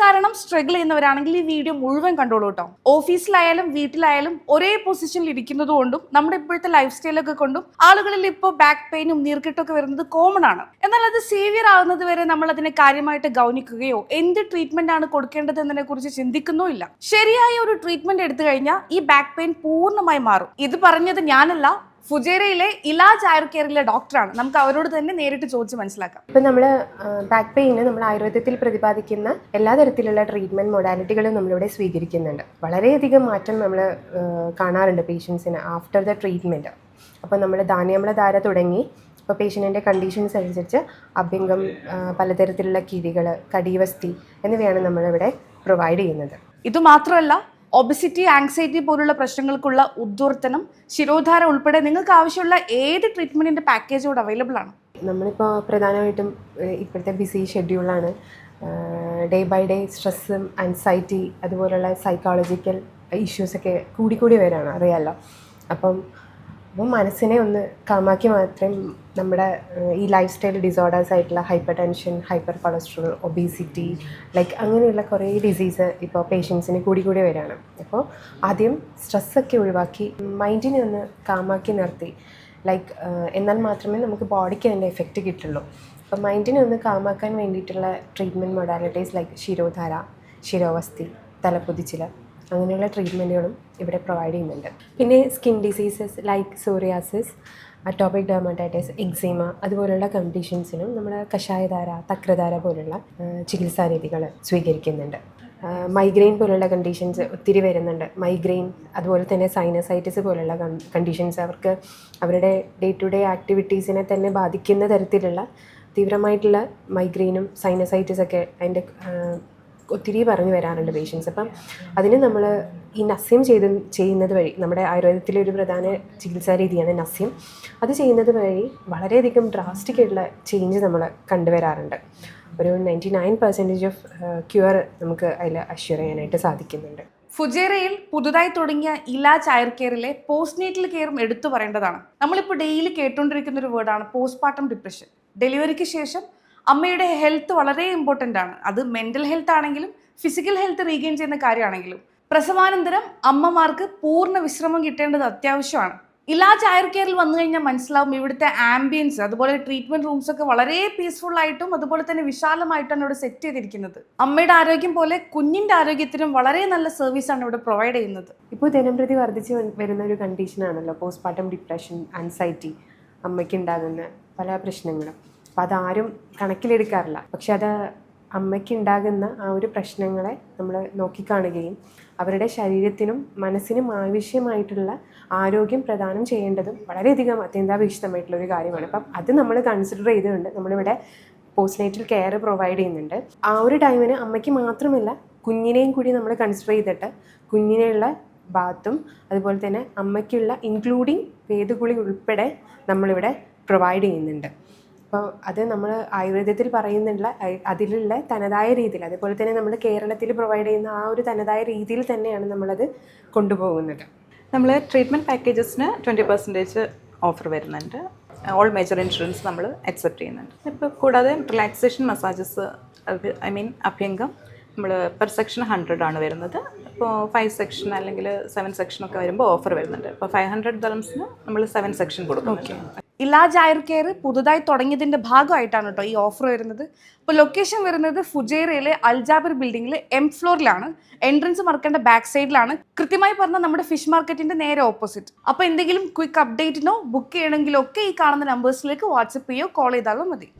കാരണം സ്ട്രഗിൾ ചെയ്യുന്നവരാണെങ്കിൽ ഈ വീഡിയോ മുഴുവൻ കണ്ടോളൂ കേട്ടോ. ഓഫീസിലായാലും വീട്ടിലായാലും ഒരേ പൊസിഷനിൽ ഇരിക്കുന്നത് കൊണ്ടും നമ്മുടെ ഇപ്പോഴത്തെ ലൈഫ് സ്റ്റൈലൊക്കെ കൊണ്ടും ആളുകളിൽ ഇപ്പോൾ ബാക്ക് പെയിനും നീർക്കെട്ടൊക്കെ വരുന്നത് കോമൺ ആണ്. എന്നാൽ അത് സേവിയർ ആവുന്നത് വരെ നമ്മൾ അതിനെ കാര്യമായിട്ട് ഗൗനിക്കുകയോ എന്ത് ട്രീറ്റ്മെന്റ് ആണ് കൊടുക്കേണ്ടത് എന്നതിനെ കുറിച്ച് ചിന്തിക്കുന്നോ ഇല്ല. ശരിയായ ഒരു ട്രീറ്റ്മെന്റ് എടുത്തു കഴിഞ്ഞാൽ ഈ ബാക്ക് പെയിൻ പൂർണമായി മാറും. ഇത് പറഞ്ഞത് ഞാനല്ല ഫുജേരയിലെ ഇലാജ് ആയുർ കെയറിലെ ഡോക്ടറാണ്. നമുക്ക് അവരോട് തന്നെ നേരിട്ട് ചോദിച്ച് മനസ്സിലാക്കാം. ഇപ്പം നമ്മൾ ബാക്ക് പെയിന് നമ്മൾ ആയുർവേദത്തിൽ പ്രതിപാദിക്കുന്ന എല്ലാ തരത്തിലുള്ള ട്രീറ്റ്മെന്റ് മൊഡാലിറ്റികളും നമ്മളിവിടെ സ്വീകരിക്കുന്നുണ്ട്. വളരെയധികം മാറ്റം നമ്മൾ കാണാറുണ്ട് പേഷ്യൻസിന് ആഫ്റ്റർ ദ ട്രീറ്റ്മെന്റ് അപ്പോൾ നമ്മൾ ധാന്യമ്ലധാര തുടങ്ങി ഇപ്പോൾ പേഷ്യന്റിന്റെ കണ്ടീഷൻസ് അനുസരിച്ച് അഭ്യംഗം പലതരത്തിലുള്ള കിഴികൾ കടിവസ്തി എന്നിവയാണ് നമ്മളിവിടെ പ്രൊവൈഡ് ചെയ്യുന്നത്. ഇത് മാത്രമല്ല ഒബിസിറ്റി ആങ്സൈറ്റി പോലുള്ള പ്രശ്നങ്ങൾക്കുള്ള ഉദ്വർത്തനം ശിരോധാര ഉൾപ്പെടെ നിങ്ങൾക്ക് ആവശ്യമുള്ള ഏത് ട്രീറ്റ്മെന്റിന്റെ പാക്കേജ് കൂടെ അവൈലബിൾ ആണ്? നമ്മളിപ്പോൾ പ്രധാനമായിട്ടും ഇപ്പോഴത്തെ ബിസി ഷെഡ്യൂളാണ് ഡേ ബൈ ഡേ സ്ട്രെസ്സും ആൻസൈറ്റി അതുപോലുള്ള സൈക്കോളജിക്കൽ ഇഷ്യൂസൊക്കെ കൂടിക്കൂടി വരാണ് അറിയാമല്ലോ അപ്പം അപ്പം മനസ്സിനെ ഒന്ന് കാമാക്കി മാത്രം നമ്മുടെ ഈ ലൈഫ് സ്റ്റൈൽ ഡിസോർഡേഴ്സ് ആയിട്ടുള്ള hypertension hyper cholesterol obesity like അങ്ങനെയുള്ള കുറേ ഡിസീസ് ഇപ്പോൾ പേഷ്യൻസിന് കൂടി കൂടി വരികയാണ്. അപ്പോൾ ആദ്യം സ്ട്രെസ്സൊക്കെ ഒഴിവാക്കി മൈൻഡിനെ ഒന്ന് കാമാക്കി നിർത്തി. ലൈക്ക് എന്നാൽ മാത്രമേ നമുക്ക് ബോഡിക്ക് അതിന്റെ എഫക്റ്റ് കിട്ടുള്ളൂ. അപ്പോൾ മൈൻഡിനെ ഒന്ന് കാമാക്കാൻ വേണ്ടിയിട്ടുള്ള treatment modalities like Shirodhara Shirovasti Thalapothichil അങ്ങനെയുള്ള ട്രീറ്റ്മെന്റുകളും ഇവിടെ പ്രൊവൈഡ് ചെയ്യുന്നുണ്ട്. പിന്നെ skin diseases like psoriasis atopic dermatitis eczema അതുപോലുള്ള കണ്ടീഷൻസിനും നമ്മൾ കഷായധാര തക്രധാര പോലുള്ള ചികിത്സാ രീതികൾ സ്വീകരിക്കുന്നുണ്ട്. മൈഗ്രെയിൻ പോലുള്ള കണ്ടീഷൻസ് ഒത്തിരി വരുന്നുണ്ട്. മൈഗ്രെയിൻ അതുപോലെ തന്നെ സൈനസൈറ്റിസ് പോലുള്ള കണ്ടീഷൻസ് അവർക്ക് അവരുടെ ഡേ ടു ഡേ ആക്ടിവിറ്റീസിനെ തന്നെ ബാധിക്കുന്ന തരത്തിലുള്ള തീവ്രമായിട്ടുള്ള മൈഗ്രെയിനും സൈനസൈറ്റിസൊക്കെ അതിന്റെ ഒത്തിരി പറഞ്ഞു വരാറുണ്ട് പേഷ്യൻസ് അപ്പം അതിന് നമ്മൾ ഈ നസ്യം ചെയ്ത് ചെയ്യുന്നത് വഴി നമ്മുടെ ആയുർവേദത്തിലെ ഒരു പ്രധാന ചികിത്സാ രീതിയാണ് നസ്യം. അത് ചെയ്യുന്നത് വഴി വളരെയധികം ഡ്രാസ്റ്റിക് ആയിട്ടുള്ള ചേഞ്ച് നമ്മൾ കണ്ടുവരാറുണ്ട് ഒരു ninety nine percentage of cure നമുക്ക് അതിൽ അഷ്യൂർ ചെയ്യാനായിട്ട് സാധിക്കുന്നുണ്ട്. ഫുജേറയിൽ പുതുതായി തുടങ്ങിയ ഇലാജ് ചയർ കെയറിലെ പോസ്റ്റ് നേറ്റൽ കെയറും എടുത്തു പറയേണ്ടതാണ്. നമ്മളിപ്പോൾ ഡെയിലി കേട്ടുകൊണ്ടിരിക്കുന്ന ഒരു വേർഡാണ് പോസ്റ്റ്മോർട്ടം ഡിപ്രഷൻ ഡെലിവറിക്ക് ശേഷം അമ്മയുടെ ഹെൽത്ത് വളരെ ഇമ്പോർട്ടന്റ് ആണ്. അത് മെന്റൽ ഹെൽത്ത് ആണെങ്കിലും ഫിസിക്കൽ ഹെൽത്ത് റീഗെയിൻ ചെയ്യുന്ന കാര്യമാണെങ്കിലും പ്രസവാനന്തരം അമ്മമാർക്ക് പൂർണ വിശ്രമം കിട്ടേണ്ടത് അത്യാവശ്യമാണ്. ഇലാജ് ആയുർ കെയറിൽ വന്നു കഴിഞ്ഞാൽ മനസ്സിലാവും ഇവിടുത്തെ ആംബിയൻസ് അതുപോലെ ട്രീറ്റ്മെന്റ് റൂംസ് ഒക്കെ വളരെ പീസ്ഫുൾ ആയിട്ടും അതുപോലെ തന്നെ വിശാലമായിട്ടാണ് ഇവിടെ സെറ്റ് ചെയ്തിരിക്കുന്നത്. അമ്മയുടെ ആരോഗ്യം പോലെ കുഞ്ഞിന്റെ ആരോഗ്യത്തിനും വളരെ നല്ല സർവീസ് ആണ് ഇവിടെ പ്രൊവൈഡ് ചെയ്യുന്നത്. ഇപ്പോൾ ദിനംപ്രതി വർദ്ധിച്ച് വരുന്ന ഒരു കണ്ടീഷനാണല്ലോ പോസ്റ്റ്മോർട്ടം ഡിപ്രഷൻ ആൻസൈറ്റി അമ്മയ്ക്ക് ഉണ്ടാകുന്ന പല പ്രശ്നങ്ങളും. അപ്പോൾ അതാരും കണക്കിലെടുക്കാറില്ല. പക്ഷെ അത് അമ്മയ്ക്കുണ്ടാകുന്ന ആ ഒരു പ്രശ്നങ്ങളെ നമ്മൾ നോക്കിക്കാണുകയും അവരുടെ ശരീരത്തിനും മനസ്സിനും ആവശ്യമായിട്ടുള്ള ആരോഗ്യം പ്രദാനം ചെയ്യേണ്ടതും വളരെയധികം അത്യന്താപേക്ഷിതമായിട്ടുള്ള ഒരു കാര്യമാണ്. അപ്പം അത് നമ്മൾ കൺസിഡർ ചെയ്തുകൊണ്ട് നമ്മളിവിടെ പോസ്റ്റ്നേറ്റൽ കെയർ പ്രൊവൈഡ് ചെയ്യുന്നുണ്ട്. ആ ഒരു ടൈമിന് അമ്മയ്ക്ക് മാത്രമല്ല കുഞ്ഞിനെയും കൂടി നമ്മൾ കൺസിഡർ ചെയ്തിട്ട് കുഞ്ഞിനെയുള്ള ബാത്തും അതുപോലെ തന്നെ അമ്മയ്ക്കുള്ള ഇൻക്ലൂഡിങ് വേദഗുളി ഉൾപ്പെടെ നമ്മളിവിടെ പ്രൊവൈഡ് ചെയ്യുന്നുണ്ട്. അപ്പോൾ അത് നമ്മൾ ആയുർവേദത്തിൽ പറയുന്നുള്ള അതിലുള്ള തനതായ രീതിയിൽ അതുപോലെ തന്നെ നമ്മൾ കേരളത്തിൽ പ്രൊവൈഡ് ചെയ്യുന്ന ആ ഒരു തനതായ രീതിയിൽ തന്നെയാണ് നമ്മളത് കൊണ്ടുപോകുന്നത്. നമ്മൾ ട്രീറ്റ്മെന്റ് പാക്കേജസിന് ട്വന്റി പെർസെന്റേജ് ഓഫർ വരുന്നുണ്ട്. ഓൾ മേജർ ഇൻഷുറൻസ് നമ്മൾ അക്സെപ്റ്റ് ചെയ്യുന്നുണ്ട്. ഇപ്പോൾ കൂടാതെ റിലാക്സേഷൻ മസാജസ് ഐ മീൻ അഭ്യംഗം നമ്മൾ പെർ സെക്ഷൻ ഹൺഡ്രഡ് ആണ് വരുന്നത്. ഇപ്പോൾ ഫൈവ് സെക്ഷൻ അല്ലെങ്കിൽ സെവൻ സെക്ഷൻ ഒക്കെ വരുമ്പോൾ ഓഫർ വരുന്നുണ്ട്. അപ്പോൾ ഫൈവ് ഹൺഡ്രഡ് ദറംസിന് നമ്മൾ സെവൻ സെക്ഷൻ കൊടുക്കും ഇലാജ് ആയുർ കെയർ പുതുതായി തുടങ്ങിയതിന്റെ ഭാഗമായിട്ടാണ് കേട്ടോ ഈ ഓഫർ വരുന്നത്. അപ്പോൾ ലൊക്കേഷൻ വരുന്നത് ഫുജേറയിലെ അൽജാബിർ ബിൽഡിംഗിലെ എം ഫ്ലോറിലാണ് എൻട്രൻസ് മറക്കേണ്ട ബാക്ക് സൈഡിലാണ് കൃത്യമായി പറഞ്ഞാൽ നമ്മുടെ ഫിഷ് മാർക്കറ്റിന്റെ നേരെ ഓപ്പോസിറ്റ് അപ്പോൾ എന്തെങ്കിലും ക്വിക്ക് അപ്ഡേറ്റിനോ ബുക്ക് ചെയ്യണമെങ്കിലോ ഒക്കെ ഈ കാണുന്ന നമ്പേഴ്സിലേക്ക് വാട്സപ്പ് ചെയ്യോ കോൾ ചെയ്താലോ മതി.